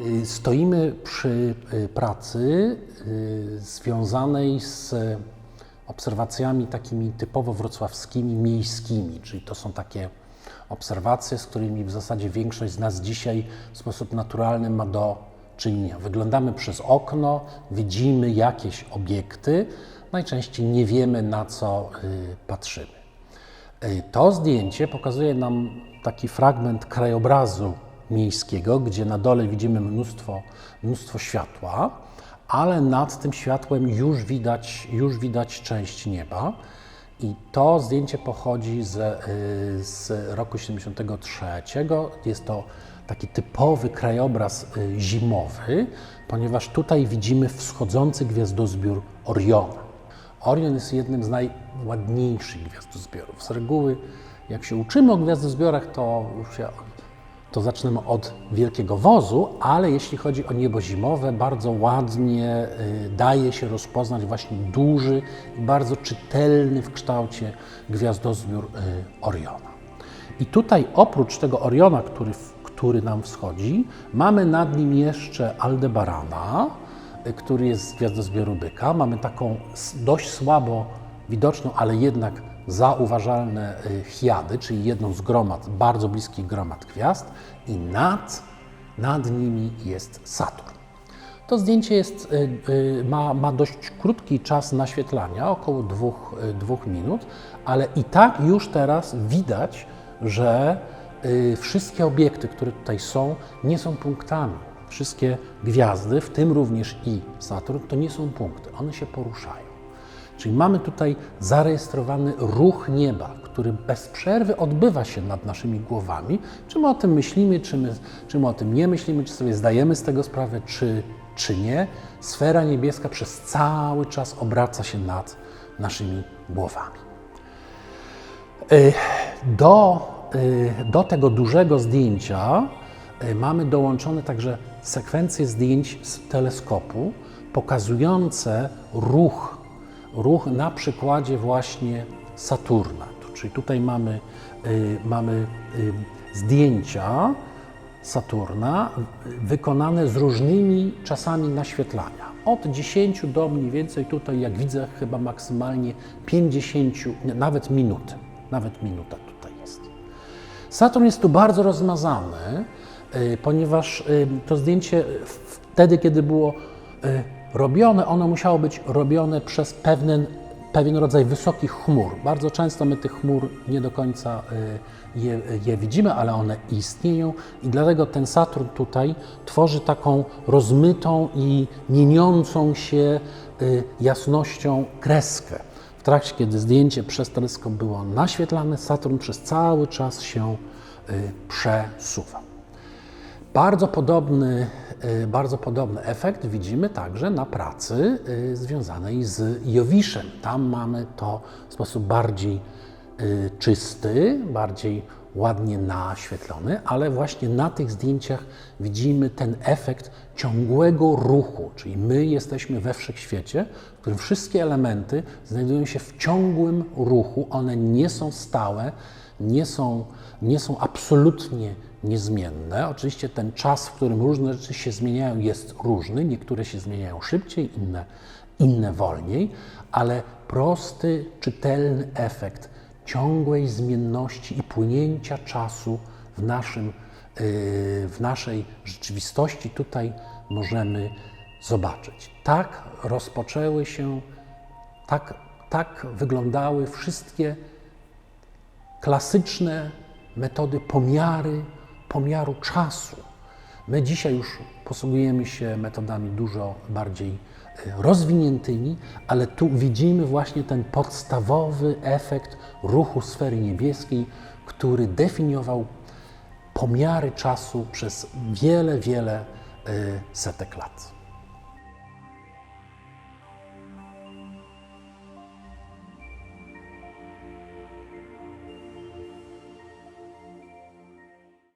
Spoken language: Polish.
Y, Stoimy przy y, pracy y, związanej z obserwacjami takimi typowo wrocławskimi, miejskimi, czyli to są takie obserwacje, z którymi w zasadzie większość z nas dzisiaj w sposób naturalny ma do czynienia. Wyglądamy przez okno, widzimy jakieś obiekty, najczęściej nie wiemy na co patrzymy. To zdjęcie pokazuje nam taki fragment krajobrazu miejskiego, gdzie na dole widzimy mnóstwo, mnóstwo światła, ale nad tym światłem już widać, już widać część nieba. I to zdjęcie pochodzi z, y, z roku 73. Jest to taki typowy krajobraz y, zimowy, ponieważ tutaj widzimy wschodzący gwiazdozbiór Oriona. Orion jest jednym z najładniejszych gwiazdozbiorów. Z reguły, jak się uczymy o gwiazdozbiorach, to już się, to zaczynamy od Wielkiego Wozu, ale jeśli chodzi o niebo zimowe, bardzo ładnie y, daje się rozpoznać właśnie duży i bardzo czytelny w kształcie gwiazdozbiór y, Oriona. I tutaj oprócz tego Oriona, który, który nam wschodzi, mamy nad nim jeszcze Aldebarana, y, który jest z gwiazdozbioru Byka. Mamy taką dość słabo widoczną, ale jednak zauważalne y, Chiady, czyli jedną z gromad, bardzo bliskich gromad gwiazd i nad, nad nimi jest Saturn. To zdjęcie jest, y, y, ma, ma dość krótki czas naświetlania, około dwóch, dwóch minut, ale i tak już teraz widać, że wszystkie obiekty, które tutaj są, nie są punktami. Wszystkie gwiazdy, w tym również i Saturn, to nie są punkty, one się poruszają. Czyli mamy tutaj zarejestrowany ruch nieba, który bez przerwy odbywa się nad naszymi głowami. Czy my o tym myślimy, czy my, czy my o tym nie myślimy, czy sobie zdajemy z tego sprawę, czy, czy nie. Sfera niebieska przez cały czas obraca się nad naszymi głowami. Y, Do, y, do tego dużego zdjęcia y, mamy dołączone także sekwencje zdjęć z teleskopu pokazujące ruch, ruch na przykładzie właśnie Saturna. Tu- Czyli tutaj mamy, y, mamy y, zdjęcia Saturna y, wykonane z różnymi czasami naświetlania. Od 10 do mniej więcej tutaj, jak widzę, chyba maksymalnie 50, nie, nawet minuty. Nawet minuta tutaj jest. Saturn jest tu bardzo rozmazany, ponieważ to zdjęcie wtedy, kiedy było robione, ono musiało być robione przez pewien, pewien rodzaj wysokich chmur. Bardzo często my tych chmur nie do końca y, je, je widzimy, ale one istnieją i dlatego ten Saturn tutaj tworzy taką rozmytą i mieniącą się y, jasnością kreskę. W trakcie, kiedy zdjęcie przez teleskop było naświetlane, Saturn przez cały czas się y, przesuwa. Bardzo podobny, bardzo podobny efekt widzimy także na pracy y, związanej z Jowiszem. Tam mamy to w sposób bardziej y, czysty, bardziej ładnie naświetlony, ale właśnie na tych zdjęciach widzimy ten efekt ciągłego ruchu, czyli my jesteśmy we wszechświecie, w którym wszystkie elementy znajdują się w ciągłym ruchu, one nie są stałe, nie są, nie są absolutnie niezmienne. Oczywiście ten czas, w którym różne rzeczy się zmieniają, jest różny. Niektóre się zmieniają szybciej, inne, inne wolniej, ale prosty, czytelny efekt ciągłej zmienności i płynięcia czasu w, naszym, yy, w naszej rzeczywistości tutaj możemy zobaczyć. Tak rozpoczęły się, tak, tak wyglądały wszystkie klasyczne metody pomiary, pomiaru czasu. My dzisiaj już posługujemy się metodami dużo bardziej e, rozwiniętymi, ale tu widzimy właśnie ten podstawowy efekt ruchu sfery niebieskiej, który definiował pomiary czasu przez wiele, wiele e, setek lat.